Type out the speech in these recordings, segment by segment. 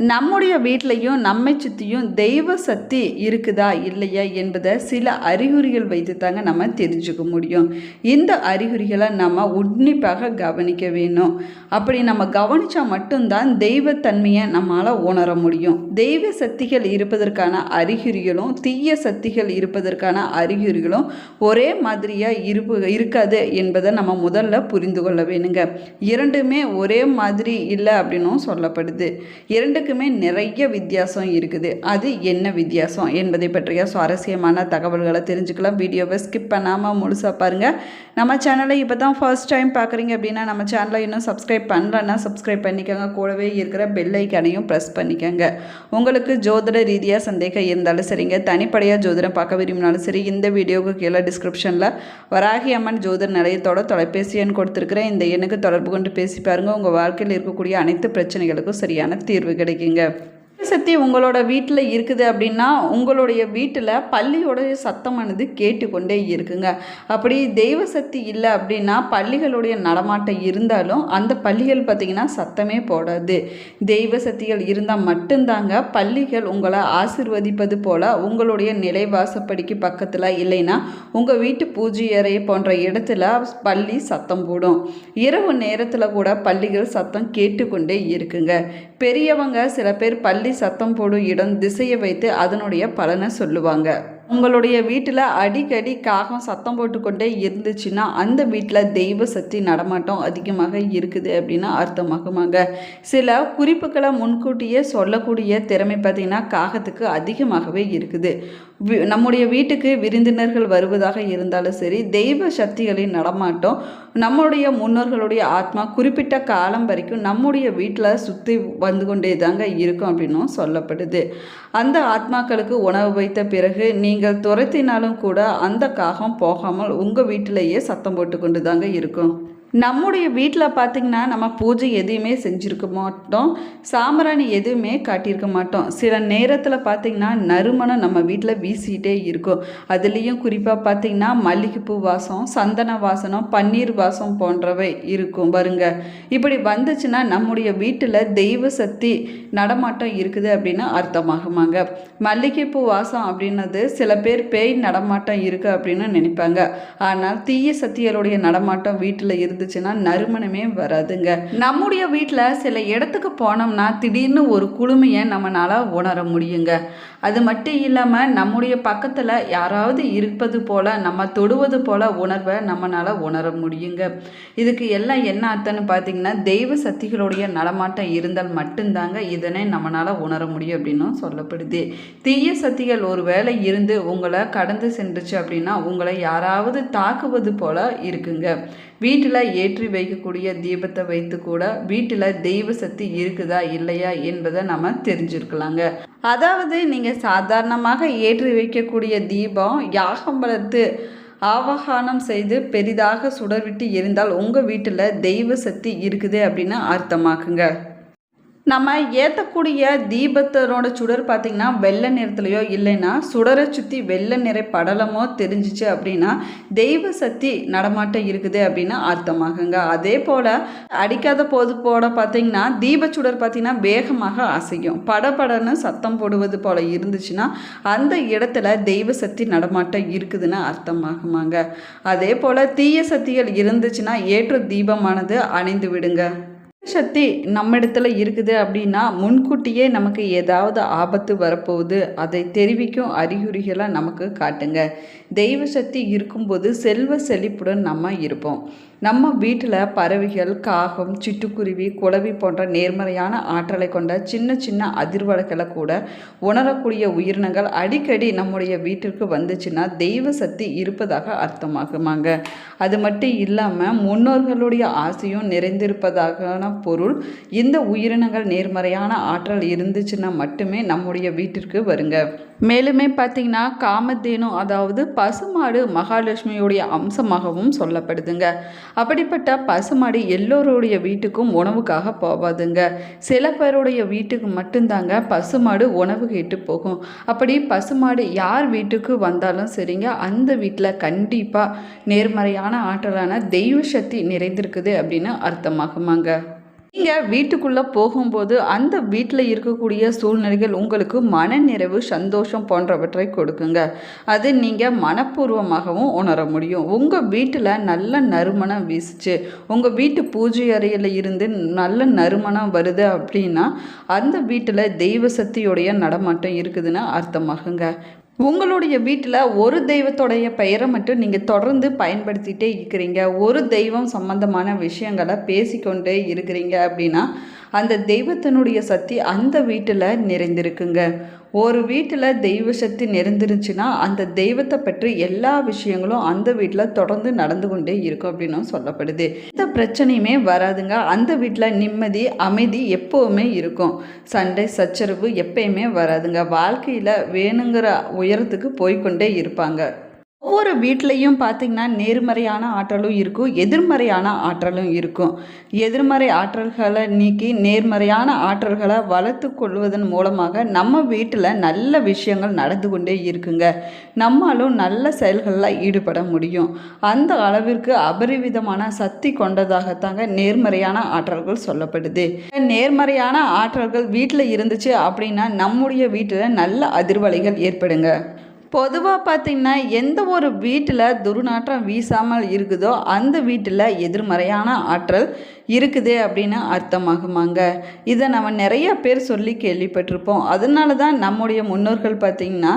நம்முடைய வீட்லேயும் நம்மை சுற்றியும் தெய்வ சக்தி இருக்குதா இல்லையா என்பதை சில அறிகுறிகள் வைத்து தாங்க நம்ம தெரிஞ்சுக்க முடியும். இந்த அறிகுறிகளை நம்ம உன்னிப்பாக கவனிக்க வேணும். அப்படி நம்ம கவனித்தா மட்டும்தான் தெய்வத்தன்மையை நம்மளால் உணர முடியும். தெய்வ சக்திகள் இருப்பதற்கான அறிகுறிகளும் தீய சக்திகள் இருப்பதற்கான அறிகுறிகளும் ஒரே மாதிரியாக இருப்பு இருக்காது என்பதை நம்ம முதல்ல புரிந்து கொள்ள வேணுங்க. இரண்டுமே ஒரே மாதிரி இல்லை அப்படின்னும் சொல்லப்படுது. இரண்டுக்குமே நிறைய வித்தியாசம் இருக்குது. அது என்ன வித்தியாசம் என்பதை பற்றிய சுவாரஸ்யமான தகவல்களை தெரிஞ்சுக்கலாம். வீடியோவை ஸ்கிப் பண்ணாமல் முழுசாக பாருங்கள் நம்ம சேனலை இப்போ தான் ஃபர்ஸ்ட் டைம் பார்க்குறீங்க அப்படின்னா நம்ம சேனலை இன்னும் சப்ஸ்கிரைப் பண்ணலன்னா சப்ஸ்கிரைப் பண்ணிக்கோங்க. கூடவே இருக்கிற பெல் ஐக்கானையும் ப்ரெஸ் பண்ணிக்கோங்க. உங்களுக்கு ஜோதிட ரீதியாக சந்தேகம் இருந்தாலும் சரிங்க. தனிப்படையாக ஜோதிடம் பார்க்க விரும்பினாலும் சரி இந்த வீடியோவுக்கு கீழே டிஸ்கிரிப்ஷனில் வராகி அம்மன் ஜோதிட நிலையத்தோட தொலைபேசி எண் கொடுத்துருக்குறேன். இந்த எண்ணுக்கு தொடர்பு கொண்டு பேசி பாருங்கள் உங்கள் வாழ்க்கையில் இருக்கக்கூடிய அனைத்து பிரச்சனைகளுக்கும் சரியான தீர்வு கிடைக்கும். கிடைக்குங்க சக்தி உங்களோட வீட்டில் இருக்குது அப்படின்னா உங்களுடைய வீட்டில் பள்ளியோடைய சத்தமானது கேட்டுக்கொண்டே இருக்குங்க. அப்படி தெய்வ சக்தி இல்லை அப்படின்னா பள்ளிகளுடைய நடமாட்டம் இருந்தாலும் அந்த பள்ளிகள் பார்த்திங்கன்னா சத்தமே போடாது. தெய்வ சக்திகள் இருந்தால் மட்டும்தாங்க பள்ளிகள் உங்களை ஆசிர்வதிப்பது போல் உங்களுடைய நிலைவாசப்படிக்கு பக்கத்தில் இல்லைன்னா உங்கள் வீட்டு பூஜை அறை போன்ற இடத்துல பள்ளி சத்தம் போடும். இரவு நேரத்தில் கூட பள்ளிகள் சத்தம் கேட்டுக்கொண்டே இருக்குங்க. பெரியவங்க சில பேர் பள்ளி சத்தம் போடும் இடம் திசையை வைத்து அதனுடைய பலனை சொல்லுவாங்க. உங்களுடைய வீட்டில் அடிக்கடி காகம் சத்தம் போட்டுக்கொண்டே இருந்துச்சுன்னா அந்த வீட்டில் தெய்வ சக்தி நடமாட்டம் அதிகமாக இருக்குது அப்படின்னு அர்த்தமாகுமாங்க. சில குறிப்புகளை முன்கூட்டியே சொல்லக்கூடிய திறமை பார்த்திங்கன்னா காகத்துக்கு அதிகமாகவே இருக்குது. நம்முடைய வீட்டுக்கு விருந்தினர்கள் வருவதாக இருந்தாலும் சரி தெய்வ சக்திகளின் நடமாட்டம் நம்முடைய முன்னோர்களுடைய ஆத்மா குறிப்பிட்ட காலம் வரைக்கும் நம்முடைய வீட்டில் சுற்றி வந்து கொண்டே தாங்க இருக்கும் அப்படின்னும் சொல்லப்படுது. அந்த ஆத்மாக்களுக்கு உணவு வைத்த பிறகு நீங்கள் துரத்தினாலும் கூட அந்த காகம் போகாமல் உங்கள் வீட்டிலேயே சத்தம் போட்டு கொண்டு தாங்க இருக்கும். நம்முடைய வீட்டில் பார்த்திங்கன்னா நம்ம பூஜை எதையுமே செஞ்சுருக்க மாட்டோம். சாம்பிராணி எதுவுமே காட்டியிருக்க மாட்டோம். சில நேரத்தில் பார்த்திங்கன்னா நறுமணம் நம்ம வீட்டில் வீசிக்கிட்டே இருக்கும். அதுலேயும் குறிப்பாக பார்த்திங்கன்னா மல்லிகைப்பூ வாசம் சந்தன வாசனம் பன்னீர் வாசம் போன்றவை இருக்கும் பாருங்க. இப்படி வந்துச்சுன்னா நம்முடைய வீட்டில் தெய்வ சக்தி நடமாட்டம் இருக்குது அப்படின்னு அர்த்தமாகுமாங்க. மல்லிகைப்பூ வாசம் அப்படின்னது சில பேர் பேய் நடமாட்டம் இருக்குது அப்படின்னு நினைப்பாங்க. ஆனால் தீய சக்திகளுடைய நடமாட்டம் வீட்டில் இருந்துச்சுன்னா நறுமணமே வராதுங்க. நம்முடைய வீட்டில் சில இடத்துக்கு போனோம்னா திடீர்னு ஒரு குளுமையை நம்மளால் உணர முடியுங்க. அது மட்டும் இல்லாமல் நம்முடைய பக்கத்தில் யாராவது இருப்பது போல் நம்ம தொடுவது போல் உணர்வை நம்மளால் உணர முடியுங்க. இதுக்கு எல்லாம் என்ன அர்த்தம்னு பார்த்தீங்கன்னா தெய்வ சக்திகளுடைய நடமாட்டம் இருந்தால் மட்டும்தாங்க இதனை நம்மளால் உணர முடியும் அப்படின்னும் சொல்லப்படுது. தீய சக்திகள் ஒரு வேளை இருந்து உங்களை கடந்து சென்றுச்சு அப்படின்னா உங்களை யாராவது தாக்குவது போல் இருக்குங்க. வீட்டில் ஏற்றி வைக்கக்கூடிய தீபத்தை வைத்து கூட வீட்டில் தெய்வ சக்தி இருக்குதா இல்லையா என்பதை நம்ம தெரிஞ்சிருக்கலாங்க. அதாவது நீங்கள் சாதாரணமாக ஏற்றி வைக்கக்கூடிய தீபம் யாகம் வளர்த்து ஆவகானம் செய்து பெரிதாக சுடர்விட்டு எரிந்தால் உங்கள் வீட்டில் தெய்வ சக்தி இருக்குது அப்படின்னு அர்த்தமாக்குங்க. நம்ம ஏற்றக்கூடிய தீபத்தனோட சுடர் பார்த்திங்கன்னா வெள்ளை நிறத்துலையோ இல்லைன்னா சுடரை சுற்றி வெள்ளை நிற படலமோ தெரிஞ்சிச்சு அப்படின்னா தெய்வ சக்தி நடமாட்டம் இருக்குது அப்படின்னு அர்த்தமாகுங்க. அதே போல் அடிக்காத போது போட பார்த்தீங்கன்னா சுடர் பார்த்திங்கன்னா வேகமாக அசையும். படபடன்னு சத்தம் போடுவது போல் இருந்துச்சுன்னா அந்த இடத்துல தெய்வ சக்தி நடமாட்டம் இருக்குதுன்னு அர்த்தமாகுமாங்க. அதே போல் தீய சக்திகள் இருந்துச்சுன்னா ஏற்று தீபமானது அணைந்து விடுங்க. சக்தி நம்ம இடத்துல இருக்குது அப்படின்னா முன்கூட்டியே நமக்கு ஏதாவது ஆபத்து வரப்போகுது. அதை தெரிவிக்கும் அறிகுறிகளை நமக்கு காட்டுங்க. தெய்வ சக்தி இருக்கும்போது செல்வ செழிப்புடன் நம்ம இருப்போம். நம்ம வீட்டில் பறவைகள் காகம் சிட்டுக்குருவி குளவி போன்ற நேர்மறையான ஆற்றலை கொண்ட சின்ன சின்ன அதிர்வலைகளை கூட உணரக்கூடிய உயிரினங்கள் அடிக்கடி நம்முடைய வீட்டிற்கு வந்துச்சுன்னா தெய்வ சக்தி இருப்பதாக அர்த்தமாகுமாங்க. அது மட்டும் இல்லாமல் முன்னோர்களுடைய ஆசையும் நிறைந்திருப்பதான பொருள் இந்த உயிரினங்கள் நேர்மறையான ஆற்றல் இருந்துச்சுன்னா மட்டுமே நம்முடைய வீட்டிற்கு வருங்க. மேலுமே பார்த்தீங்கன்னா காமதேனு அதாவது பசுமாடு மகாலட்சுமியுடைய அம்சமாகவும் சொல்லப்படுதுங்க. அப்படிப்பட்ட பசுமாடு எல்லோருடைய வீட்டுக்கும் உணவுக்காக போகாதுங்க சில பேருடைய வீட்டுக்கு மட்டும்தாங்க பசுமாடு உணவு கேட்டு போகும். அப்படி பசுமாடு யார் வீட்டுக்கு வந்தாலும் சரிங்க அந்த வீட்டில் கண்டிப்பாக நேர்மறையான ஆற்றலான தெய்வ சக்தி நிறைந்திருக்குது அப்படின்னு அர்த்தமாகுமாங்க. நீங்கள் வீட்டுக்குள்ளே போகும்போது அந்த வீட்டில் இருக்கக்கூடிய சூழ்நிலைகள் உங்களுக்கு மனநிறைவு சந்தோஷம் போன்றவற்றை கொடுக்குங்க. அது நீங்கள் மனப்பூர்வமாகவும் உணர முடியும். உங்கள் வீட்டில் நல்ல நறுமணம் வீசிச்சு. உங்கள் வீட்டு பூஜை அறையில் இருந்து நல்ல நறுமணம் வருது அப்படின்னா அந்த வீட்டில் தெய்வ சக்தியுடைய நடமாட்டம் இருக்குதுன்னு அர்த்தமாகுங்க. உங்களுடைய வீட்டில் ஒரு தெய்வத்தோடைய பெயரை மட்டும் நீங்கள் தொடர்ந்து பயன்படுத்திகிட்டே இருக்கிறீங்க. ஒரு தெய்வம் சம்பந்தமான விஷயங்களை பேசிக்கொண்டே இருக்கிறீங்க அப்படின்னா அந்த தெய்வத்தினுடைய சக்தி அந்த வீட்டில் நிறைந்திருக்குங்க. ஒரு வீட்டில் தெய்வ சக்தி நிறைந்துருச்சுன்னா அந்த தெய்வத்தை பற்றி எல்லா விஷயங்களும் அந்த வீட்டில் தொடர்ந்து நடந்து கொண்டே இருக்கும் அப்படின்னும் சொல்லப்படுது. எந்த பிரச்சனையுமே வராதுங்க. அந்த வீட்டில் நிம்மதி அமைதி எப்போவுமே இருக்கும். சண்டை சச்சரவு எப்பயுமே வராதுங்க. வாழ்க்கையில் வேணுங்கிற உயரத்துக்கு போய்க்கொண்டே இருப்பாங்க. ஒவ்வொரு வீட்லேயும் பார்த்திங்கன்னா நேர்மறையான ஆற்றலும் இருக்கும் எதிர்மறையான ஆற்றலும் இருக்கும். எதிர்மறை ஆற்றல்களை நீக்கி நேர்மறையான ஆற்றல்களை வளர்த்து கொள்வதன் மூலமாக நம்ம வீட்டில் நல்ல விஷயங்கள் நடந்து கொண்டே இருக்குங்க. நம்மளும் நல்ல செயல்களில் ஈடுபட முடியும். அந்த அளவிற்கு அபரிவிதமான சக்தி கொண்டதாகத்தாங்க நேர்மறையான ஆற்றல்கள் சொல்லப்படுது. நேர்மறையான ஆற்றல்கள் வீட்டில் இருந்துச்சு அப்படின்னா நம்முடைய வீட்டில் நல்ல அதிர்வலைகள் ஏற்படுங்க. பொதுவாக பார்த்திங்கன்னா எந்த ஒரு வீட்டில் துர்நாற்றம் வீசாமல் இருக்குதோ அந்த வீட்டில் எதிர்மறையான ஆற்றல் இருக்குது அப்படின்னு அர்த்தமாகுமாங்க. இதை நம்ம நிறைய பேர் சொல்லி கேள்விப்பட்டிருப்போம். அதனால தான் நம்முடைய முன்னோர்கள் பார்த்திங்கன்னா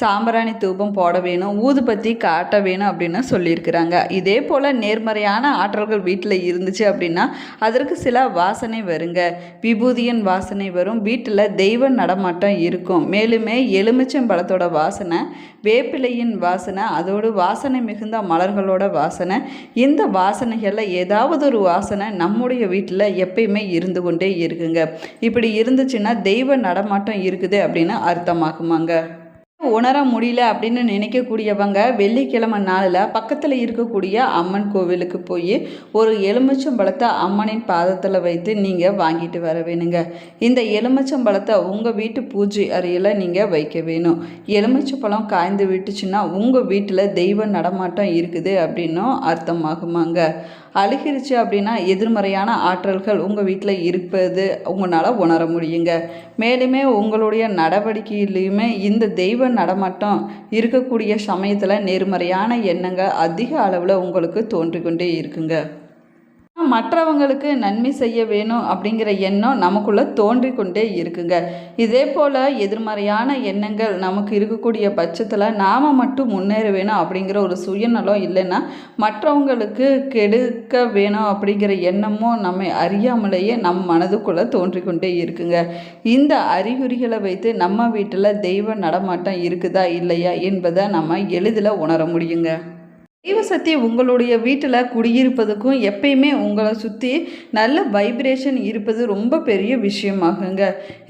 சாம்பிராணி தூபம் போட வேணும் ஊதுபத்தி காட்ட வேணும் அப்படின்னு சொல்லியிருக்கிறாங்க. இதே போல் நேர்மறையான ஆற்றல்கள் வீட்டில் இருந்துச்சு அப்படின்னா அதற்கு சில வாசனை வருங்க. விபூதியின் வாசனை வரும். வீட்டில் தெய்வ நடமாட்டம் இருக்கும். மேலுமே எலுமிச்சம்பழத்தோட வாசனை வேப்பிலையின் வாசனை அதோடு வாசனை மிகுந்த மலர்களோட வாசனை. இந்த வாசனைகளில் ஏதாவது ஒரு வாசனை நம்முடைய வீட்டில் எப்பயுமே இருந்து கொண்டே இருக்குங்க. இப்படி இருந்துச்சுன்னா தெய்வ நடமாட்டம் இருக்குது அப்படின்னு அர்த்தமாகுமாங்க உணர முடியல அப்படின்னு நினைக்கக்கூடியவங்க வெள்ளிக்கிழமை நாளில் பக்கத்தில் இருக்கக்கூடிய அம்மன் கோவிலுக்கு போய் ஒரு எலுமிச்சம்பழத்தை அம்மனின் பாதத்தில் வைத்து நீங்கள் வாங்கிட்டு வர வேணுங்க. இந்த எலுமிச்சம்பழத்தை உங்கள் வீட்டு பூஜை அறையில் நீங்கள் வைக்க வேணும். எலுமிச்சம்பழம் காய்ந்து விட்டுச்சுன்னா உங்கள் வீட்டில் தெய்வ நடமாட்டம் இருக்குது அப்படின்னும் அர்த்தமாகுமாங்க. அழுகிருச்சு அப்படின்னா எதிர்மறையான ஆற்றல்கள் உங்கள் வீட்டில் இருப்பது உங்களால் உணர முடியுங்க. மேலுமே உங்களுடைய நடவடிக்கையிலையுமே இந்த தெய்வ நடமாட்டம் இருக்கக்கூடிய சமயத்தில் நேர்மறையான எண்ணங்கள் அதிக அளவில் உங்களுக்கு தோன்றிக்கொண்டே இருக்குங்க. மற்றவங்களுக்கு நன்மை செய்ய வேணும் அப்படிங்கிற எண்ணம் நமக்குள்ளே தோன்றிக்கொண்டே இருக்குங்க. இதே போல் எதிர்மறையான எண்ணங்கள் நமக்கு இருக்கக்கூடிய பட்சத்தில் நாம் மட்டும் முன்னேற வேணும் அப்படிங்கிற ஒரு சுயநலம் இல்லைன்னா மற்றவங்களுக்கு கெடுக்க வேணும் அப்படிங்கிற எண்ணமும் நம்ம அறியாமலேயே நம் மனதுக்குள்ளே தோன்றிக்கொண்டே இருக்குங்க. இந்த அறிகுறிகளை வைத்து நம்ம வீட்டில் தெய்வ நடமாட்டம் இருக்குதா இல்லையா என்பதை நம்ம எளிதில் உணர முடியுங்க. தெய்வசக்தி உங்களுடைய வீட்டில் குடியிருப்பதுக்கும் எப்பயுமே உங்களை சுற்றி நல்ல வைப்ரேஷன் இருப்பது ரொம்ப பெரிய விஷயமாகுங்க.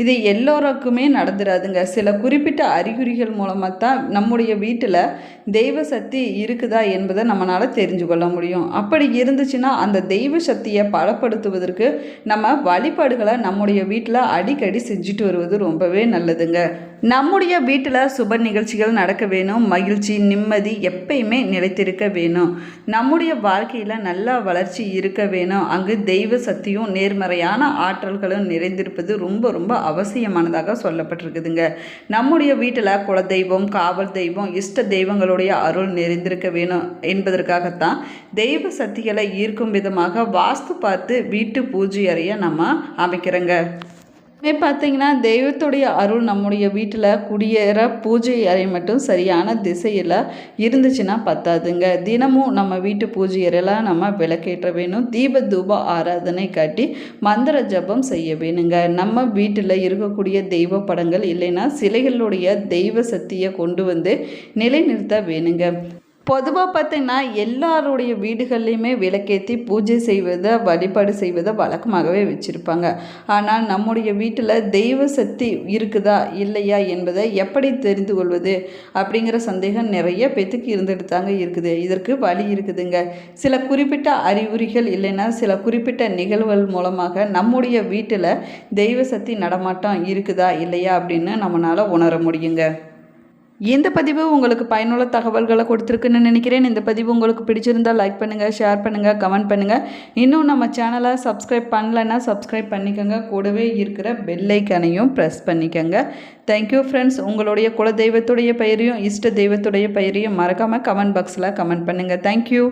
இது எல்லோருக்குமே நடந்துடாதுங்க சில குறிப்பிட்ட அறிகுறிகள் மூலமாக தான் நம்முடைய வீட்டில் தெய்வ சக்தி இருக்குதா என்பதை நம்மளால் தெரிஞ்சு கொள்ள முடியும். அப்படி இருந்துச்சுன்னா அந்த தெய்வ சக்தியை பலப்படுத்துவதற்கு நம்ம வழிபாடுகளை நம்முடைய வீட்டில் அடிக்கடி செஞ்சுட்டு வருவது ரொம்பவே நல்லதுங்க. நம்முடைய வீட்டில் சுப நிகழ்ச்சிகள் நடக்க வேணும் மகிழ்ச்சி நிம்மதி எப்பயுமே நிலைத்திருக்க வேணும். நம்முடைய வாழ்க்கையில் நல்ல வளர்ச்சி இருக்க வேணும். அங்கு தெய்வ சக்தியும் நேர்மறையான ஆற்றல்களும் நிறைந்திருப்பது ரொம்ப ரொம்ப அவசியமானதாக சொல்லப்பட்டிருக்குதுங்க. நம்முடைய வீட்டில் குல தெய்வம் காவல் தெய்வம் இஷ்ட தெய்வங்களுடைய அருள் நிறைந்திருக்க வேணும் என்பதற்காகத்தான் தெய்வ சக்திகளை ஈர்க்கும் விதமாக வாஸ்து பார்த்து வீட்டு பூஜை அறையை நம்ம அமைக்கிறோங்க. மே பார்த்தீங்கன்னா தெய்வத்துடைய அருள் நம்முடைய வீட்டில் குடியேற பூஜை அறை மட்டும் சரியான திசையில் இருந்துச்சுன்னா பத்தாதுங்க. தினமும் நம்ம வீட்டு பூஜை அறையில் நம்ம விளக்கேற்ற வேணும். தீப தூப ஆராதனை காட்டி மந்திர ஜபம் செய்ய வேணுங்க. நம்ம வீட்டில் இருக்கக்கூடிய தெய்வ படங்கள் இல்லைன்னா சிலைகளுடைய தெய்வ சக்தியை கொண்டு வந்து நிலைநிறுத்த வேணுங்க. பொதுவாக பார்த்தீங்கன்னா எல்லாருடைய வீடுகள்லையுமே விளக்கேற்றி பூஜை செய்வதை வழிபாடு செய்வதை வழக்கமாகவே வச்சுருப்பாங்க. ஆனால் நம்முடைய வீட்டில் தெய்வ சக்தி இருக்குதா இல்லையா என்பதை எப்படி தெரிந்து கொள்வது அப்படிங்கிற சந்தேகம் நிறைய பேத்துக்கு இருந்துட்டு தாங்க இருக்குது. இதற்கு வழி இருக்குதுங்க. சில குறிப்பிட்ட அறிகுறிகள் இல்லைன்னா சில குறிப்பிட்ட நிகழ்வுகள் மூலமாக நம்முடைய வீட்டில் தெய்வ சக்தி நடமாட்டம் இருக்குதா இல்லையா அப்படின்னு நம்மளால் உணர முடியுங்க. இந்த பதிவு உங்களுக்கு பயனுள்ள தகவல்களை கொடுத்துருக்குன்னு நினைக்கிறேன். இந்த பதிவு உங்களுக்கு பிடிச்சிருந்தால் லைக் பண்ணுங்கள் ஷேர் பண்ணுங்கள் கமெண்ட் பண்ணுங்கள் இன்னும் நம்ம சேனலை சப்ஸ்கிரைப் பண்ணலைன்னா சப்ஸ்கிரைப் பண்ணிக்கோங்க. கூடவே இருக்கிற பெல்லைக்கனையும் ப்ரெஸ் பண்ணிக்கோங்க. தேங்க்யூ ஃப்ரெண்ட்ஸ் உங்களுடைய குல தெய்வத்துடைய பெயரையும் இஷ்ட தெய்வத்துடைய பெயரையும் மறக்காமல் கமெண்ட் பாக்ஸில் கமெண்ட் பண்ணுங்கள் தேங்க்யூ